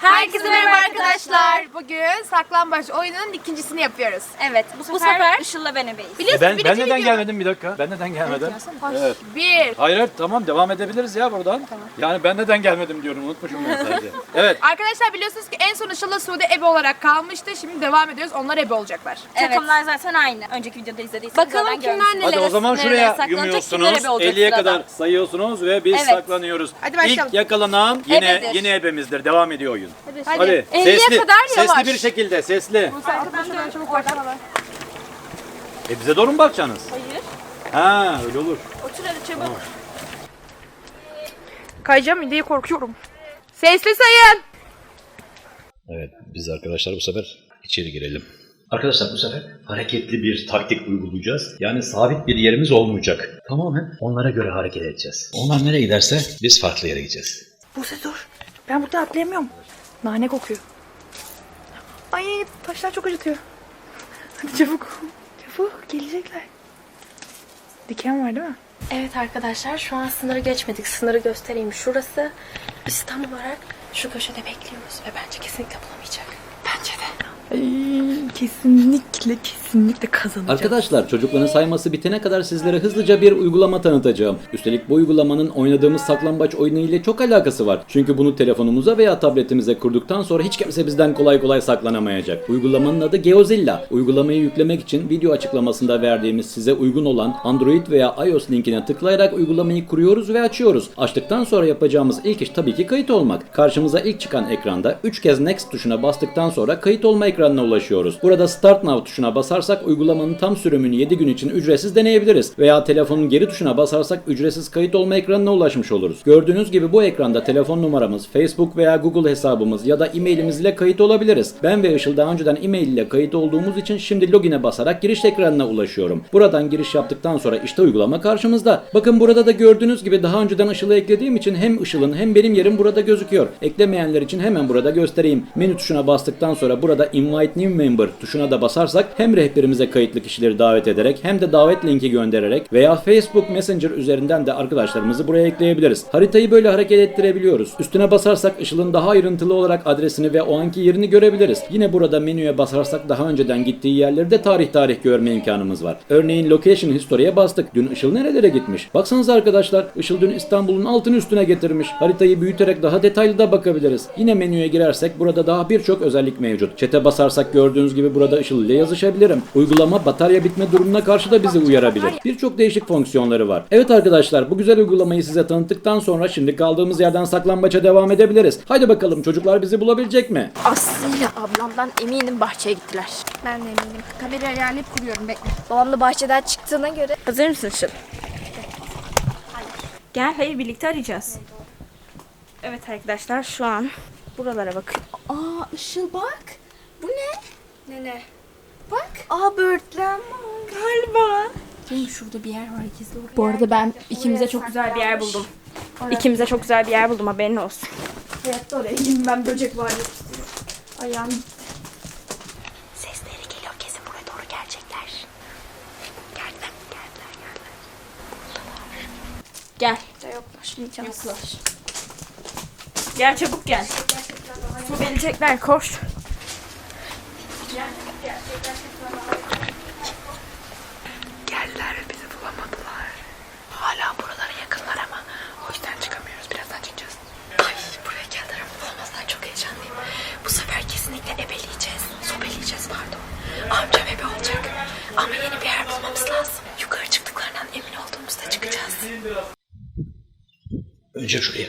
Herkese merhaba arkadaşlar. Bugün saklambaç oyununun ikincisini yapıyoruz. Evet, bu sefer, sefer- Işıl'la ben ebeyiz. Biliyorsun Ben, ben birinci neden video- gelmedim bir dakika? Ben neden gelmedim? Evet. Bir. Hayır hayır tamam devam edebiliriz ya buradan. Yani ben neden gelmedim diyorum unutmuşum ben sadece. Evet. Arkadaşlar biliyorsunuz ki en son Işıl'la Sude ebe olarak kalmıştı. Şimdi devam ediyoruz. Onlar ebe olacaklar. Evet. Takımlar zaten aynı. Önceki videoda izlediyseniz Bakalım zaten kimler görmüşsünüz. neler- Hadi o zaman şuraya saklanacak, yumuyorsunuz. kimler ebe olacak 50'ye sırada? kadar sayıyorsunuz ve biz Evet. saklanıyoruz. Hadi başlayalım. İlk yakalanan yine Ebedir. yine ebemizdir. Devam ediyor oyun. Hadi. Hadi. 50'ye Sesli, kadar yavaş. sesli bir şekilde sesli. Çabuk. E bize doğru mu bakacaksınız? Hayır. Ha öyle olur. Otur hadi çabuk. Kayacağım diye korkuyorum. Sesli sayın. Evet biz arkadaşlar bu sefer içeri girelim. Arkadaşlar bu sefer hareketli bir taktik uygulayacağız. Yani sabit bir yerimiz olmayacak. Tamamen onlara göre hareket edeceğiz. Onlar nereye giderse biz farklı yere gideceğiz. Buse dur. Ben burada atlayamıyorum. Nane kokuyor. Ay taşlar çok acıtıyor. Hadi çabuk. Çabuk gelecekler. Diken var değil mi? Evet arkadaşlar şu an sınırı geçmedik. Sınırı göstereyim. Şurası biz tam olarak şu köşede bekliyoruz ve bence kesinlikle bulamayacak. Kesinlikle kesinlikle kazanacağız. Arkadaşlar çocukların sayması bitene kadar sizlere hızlıca bir uygulama tanıtacağım. Üstelik bu uygulamanın oynadığımız saklambaç oyunu ile çok alakası var. Çünkü bunu telefonumuza veya tabletimize kurduktan sonra hiç kimse bizden kolay kolay saklanamayacak. Uygulamanın adı Geozilla. Uygulamayı yüklemek için video açıklamasında verdiğimiz size uygun olan Android veya iOS linkine tıklayarak uygulamayı kuruyoruz ve açıyoruz. Açtıktan sonra yapacağımız ilk iş tabii ki kayıt olmak. Karşımıza ilk çıkan ekranda 3 kez Next tuşuna bastıktan sonra kayıt olma ekranına ulaşıyoruz. Burada Start Now tuşuna basarsak uygulamanın tam sürümünü 7 gün için ücretsiz deneyebiliriz. Veya telefonun geri tuşuna basarsak ücretsiz kayıt olma ekranına ulaşmış oluruz. Gördüğünüz gibi bu ekranda telefon numaramız, Facebook veya Google hesabımız ya da e-mailimiz ile kayıt olabiliriz. Ben ve Işıl daha önceden e-mail ile kayıt olduğumuz için şimdi login'e basarak giriş ekranına ulaşıyorum. Buradan giriş yaptıktan sonra işte uygulama karşımızda. Bakın burada da gördüğünüz gibi daha önceden Işıl'ı eklediğim için hem Işıl'ın hem benim yerim burada gözüküyor. Eklemeyenler için hemen burada göstereyim. Menü tuşuna bastıktan sonra burada Invite New Member tuşuna da basarsak hem rehberimize kayıtlı kişileri davet ederek hem de davet linki göndererek veya Facebook Messenger üzerinden de arkadaşlarımızı buraya ekleyebiliriz. Haritayı böyle hareket ettirebiliyoruz. Üstüne basarsak Işıl'ın daha ayrıntılı olarak adresini ve o anki yerini görebiliriz. Yine burada menüye basarsak daha önceden gittiği yerleri de tarih tarih görme imkanımız var. Örneğin Location History'e bastık. Dün Işıl nerelere gitmiş? Baksanıza arkadaşlar Işıl dün İstanbul'un altını üstüne getirmiş. Haritayı büyüterek daha detaylı da bakabiliriz. Yine menüye girersek burada daha birçok özellik mevcut. Çete basarsak gördüğünüz gibi burada Işıl ile yazışabilirim. Uygulama batarya bitme durumuna karşı da bizi uyarabilir. Birçok değişik fonksiyonları var. Evet arkadaşlar bu güzel uygulamayı size tanıttıktan sonra şimdi kaldığımız yerden saklambaça devam edebiliriz. Haydi bakalım çocuklar bizi bulabilecek mi? Aslı ile ablamdan eminim bahçeye gittiler. Ben de eminim. Kamerayı ayarlayıp kuruyorum. Bekle. Babam da bahçeden çıktığına göre Hazır mısın Işıl? Gel, hayır birlikte arayacağız. Evet arkadaşlar şu an buralara bakın. Aa Işıl bak. Bu ne? ne ne? Bak. Aa böğürtlen galiba. Şurada bir yer var gizli oraya. Bu arada ben ikimize çok güzel bir yer buldum. İkimize çok güzel bir yer buldum haberin olsun. Hayatta oraya gideyim ben böcek var yok. Ayağım Sesleri geliyor kesin buraya doğru gelecekler. Geldiler, geldiler, geldiler. Gel. Yoklar. Yoklar. Gel çabuk gel. Su gelecekler koş. Geldiler ve bizi bulamadılar. Hala buralara yakınlar ama o yüzden çıkamıyoruz. Birazdan çıkacağız. Ay buraya geldiler ama bulamazlar çok heyecanlıyım. Bu sefer kesinlikle ebeleyeceğiz. Sobeleyeceğiz pardon. Amcam ebe olacak. Ama yeni bir yer bulmamız lazım. Yukarı çıktıklarından emin olduğumuzda çıkacağız. Önce şuraya.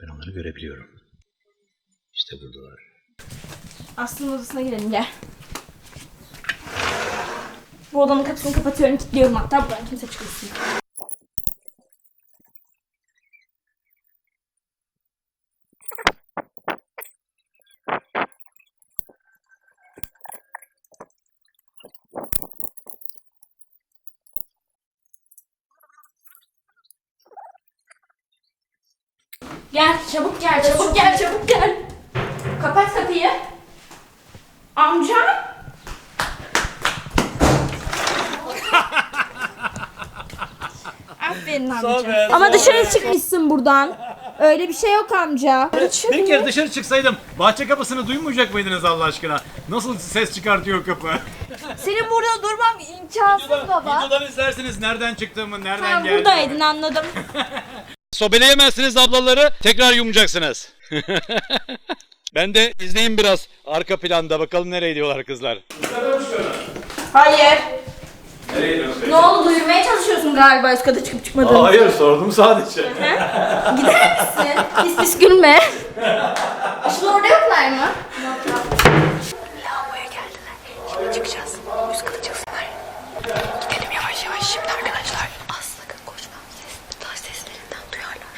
Ben onları görebiliyorum. İşte buradalar. Aslı'nın odasına girelim gel. Bu odanın kapısını kapatıyorum, kilitliyorum hatta buradan kimse çıkmasın. Gel, çabuk gel, çabuk gel, çabuk gel. Kapat kapıyı. Amca? Aferin. amca. Ama dışarı çıkmışsın buradan. Öyle bir şey yok amca. Bir kere dışarı çıksaydım bahçe kapısını duymayacak mıydınız Allah aşkına? Nasıl ses çıkartıyor kapı? Senin burada durmam imkansız baba. Videodan izlersiniz nereden çıktığımı, nereden Sen geldiğimi. buradaydın anladım. Sobeleyemezsiniz ablaları, tekrar yumacaksınız. ben de izleyin biraz arka planda bakalım nereye diyorlar kızlar. Hayır. Ne oldu duyurmaya çalışıyorsun galiba üst kata çıkıp çıkmadığını. Hayır sordum sadece. Gider misin? Pis pis gülme. Işıl orada yoklar mı? Lavaboya geldiler. Şimdi çıkacağız. Üst kata çıksınlar. Gidelim yavaş yavaş şimdi arkadaşlar. Az sakın koşma. Ses, taş seslerinden duyarlar.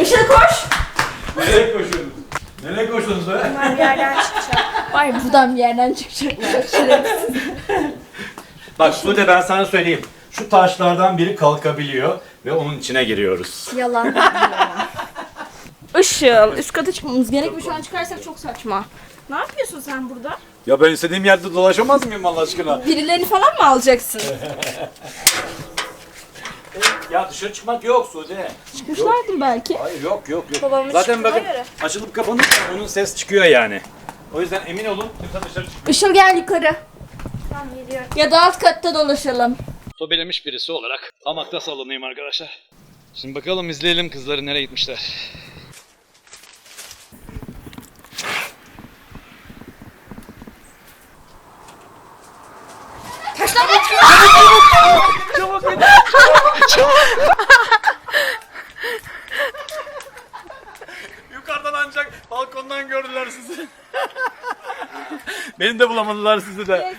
Işıl koş. Nereye koşuyorsunuz? Nereye koşuyorsunuz be? Vay buradan bir yerden çıkacaklar. Şerefsiz. Bak Sude ben sana söyleyeyim. Şu taşlardan biri kalkabiliyor ve onun içine giriyoruz. Yalan. Işıl üst kata çıkmamız gerekmiyor. Şu an çıkarsak çok saçma. Ne yapıyorsun sen burada? Ya ben istediğim yerde dolaşamaz mıyım Allah aşkına? Birilerini falan mı alacaksın? Ya dışarı çıkmak yok Sude. Çıkmışlardır belki. Hayır yok yok yok. Babamın Zaten çıktığına bakın göre. açılıp kapanırsa onun ses çıkıyor yani. O yüzden emin olun kimse dışarı çıkmıyor. Işıl gel yukarı. Ya da alt katta dolaşalım. Sobelemiş birisi olarak hamakta sallanayım arkadaşlar. Şimdi bakalım izleyelim kızları nereye gitmişler. Yukarıdan ancak balkondan gördüler sizi. Beni de bulamadılar sizi de.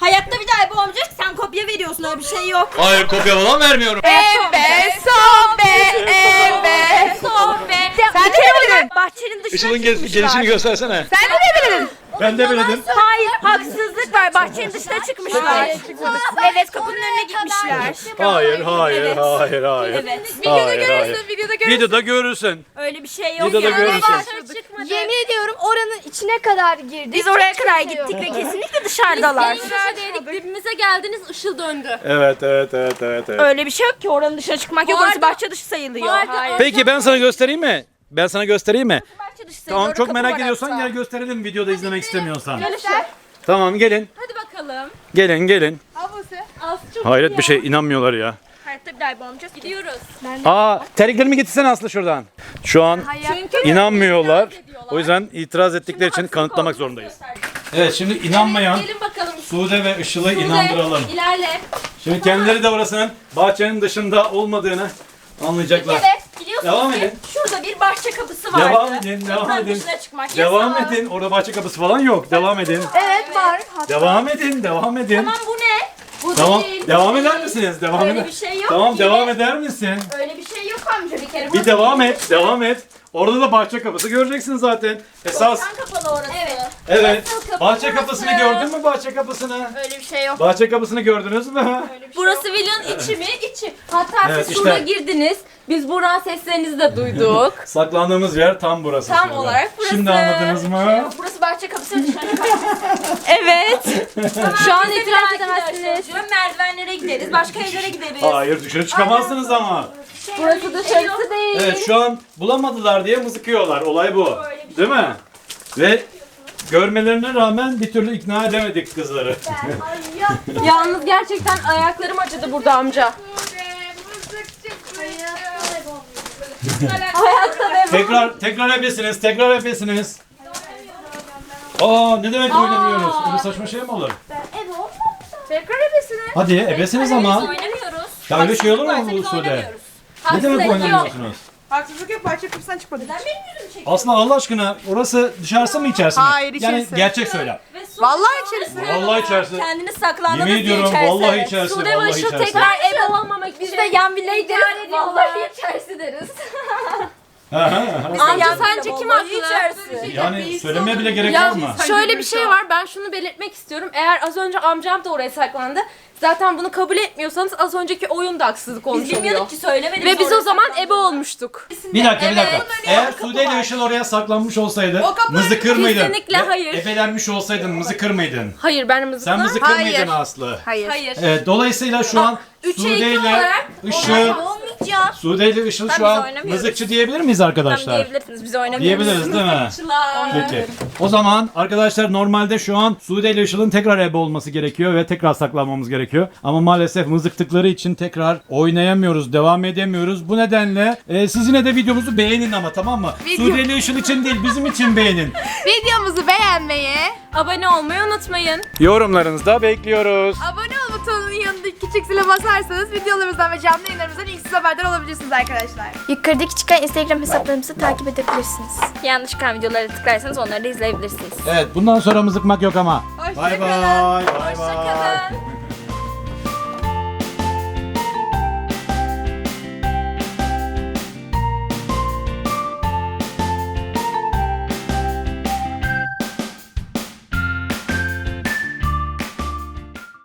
Hayatta bir daha bu olmayacak. Sen kopya veriyorsun öyle bir şey yok. Hayır kopya falan vermiyorum. Ebe, sobe, ebe, sobe. Sen de ne bildin? Bahçenin dışına Işıl'ın gel- çıkmışlar. gelişini göstersene. Sen ne bildin? Ben de bildim. Hayır haksızlık var. Bahçenin dışına çıkmışlar. Evet kapının önüne gitmişler. Hayır, hayır, hayır, hayır. Evet. Videoda Hayır, görürsün, videoda görürsün. Videoda görürsün. Öyle bir şey yok Videoda görürsün. Yemin ediyorum oranın içine kadar girdik. Biz oraya kadar gittik ve kesinlikle dışarıdalar. Dibimize geldiniz ışıl döndü. Evet, evet, evet, evet, evet. Öyle bir şey yok ki oranın dışına çıkmak yok. Orası bahçe dışı sayılıyor. Hayır. Peki ben sana göstereyim mi? Ben sana göstereyim mi? Sayılıyor. Tamam çok merak ediyorsan gel gösterelim videoda izlemek istemiyorsan. Gelişler. Tamam gelin. Hadi bakalım. Gelin gelin. Az çok Hayret bir şey inanmıyorlar ya. Hayatta bir daha yapamamayacağız. gidiyoruz. Aa terliklerimi getirsene Aslı şuradan. Şu an Çünkü inanmıyorlar. O yüzden itiraz ettikleri için kanıtlamak zorundayız. Evet şimdi inanmayan Gelin bakalım. Sude ve Işıl'ı inandıralım. İlerle. Şimdi kendileri de orasının bahçenin dışında olmadığını anlayacaklar. Evet biliyorsunuz Devam ki edin. şurada bir bahçe kapısı vardı. Devam edin, devam Kapının edin. dışına çıkmak Devam yasak. edin. Orada bahçe kapısı falan yok. Devam edin. Evet var. Devam edin. Devam edin. Tamam bu ne? Bu Tamam. değil. Devam eder misiniz? Devam Öyle eder. bir şey yok. Tamam Yine- devam eder misin? Öyle bir şey yok amca bir kere. Bir devam et. Devam et. Orada da bahçe kapısı göreceksin zaten. Esas kapalı orası. Evet. Evet. Nasıl kapı Bahçe burası? kapısını gördün mü bahçe kapısını? Öyle bir şey yok. Bahçe kapısını gördünüz mü? Burası villanın içi mi? İçi. Hatta Evet, siz şurada işte. girdiniz. Biz Burak'ın seslerinizi de duyduk. Saklandığımız yer tam burası. Tam şimdi. olarak burası. Şimdi anladınız mı? Burası bahçe kapısı dışarı evet. Şu an itiraz edemezsiniz. Merdivenlere gideriz. Başka evlere gideriz. Hayır dışarı çıkamazsınız ama. Burası dışarısı değil. Evet şu an bulamadılar diye mızıkıyorlar. Olay bu. Değil mi? Ve görmelerine rağmen bir türlü ikna edemedik kızları. Yalnız gerçekten ayaklarım acıdı burada amca. Hayatta devam. tekrar tekrar ebesiniz, tekrar ebesiniz. Aa ne demek oynamıyoruz? Öyle saçma şey mi olur? Tekrar ebesini. Hadi ebesiniz ama. Oynamıyoruz. Ya öyle şey olur mu bu oynamıyoruz. Ne demek oynamıyorsunuz? Haksızlık yok bahçe kapısından çıkmadık. Aslında Allah aşkına orası dışarısı mı içerisi mi? Hayır, Yani içerisi. gerçek söyle. Ve su- Vallahi içerisi. Vallahi içerisi. Kendiniz saklandınız Yemin diye ediyorum içerisi. vallahi içerisi, Sude vallahi Işıl içerisi. tekrar eve olmamak için. Biz de yan gideriz. Vallahi içerisi deriz. Amca sence kim haklı? Yani söylemeye bile gerek var mı? şöyle bir şey var ben şunu belirtmek istiyorum. Eğer az önce amcam da oraya saklandı. Zaten bunu kabul etmiyorsanız az önceki oyunda haksızlık olmuş oluyor. ki söylemedik. Ve biz o zaman ebe olmuştuk. Bir dakika bir dakika. Eğer Sude ile Işıl oraya saklanmış olsaydı mızıkır mıydın? Kesinlikle Ve hayır. Ebelenmiş olsaydın mızıkır mıydın? Hayır ben mızıkla. Sen mızıkır mıydın Aslı? Hayır. Hayır. Evet, dolayısıyla şu an üçe Sude iki ile olarak Işıl, Olmayacak. Sude ile Işıl şu an oynamıyoruz. mızıkçı diyebilir miyiz arkadaşlar? Diyebilirsiniz biz oynamıyoruz. Diyebiliriz değil mi? Peki. O zaman arkadaşlar normalde şu an Sude ile Işıl'ın tekrar ebe olması gerekiyor ve tekrar saklanmamız gerekiyor. Ama maalesef mızıktıkları için tekrar oynayamıyoruz, devam edemiyoruz. Bu nedenle e, siz yine de videomuzu beğenin ama tamam mı? Sude ile Işıl için değil bizim için beğenin. Videomuzu beğenmeyi, Abone olmayı unutmayın. Yorumlarınızı da bekliyoruz. abone ol butonunun yanındaki küçük zile basarsanız videolarımızdan ve canlı yayınlarımızdan ilk siz haberdar olabilirsiniz arkadaşlar. Yukarıdaki çıkan Instagram hesaplarımızı takip edebilirsiniz. Yanlış çıkan videolara tıklarsanız onları da izleyebilirsiniz. Evet bundan sonra mızıkmak yok ama. Bay bay. Bay bay. Hoşçakalın.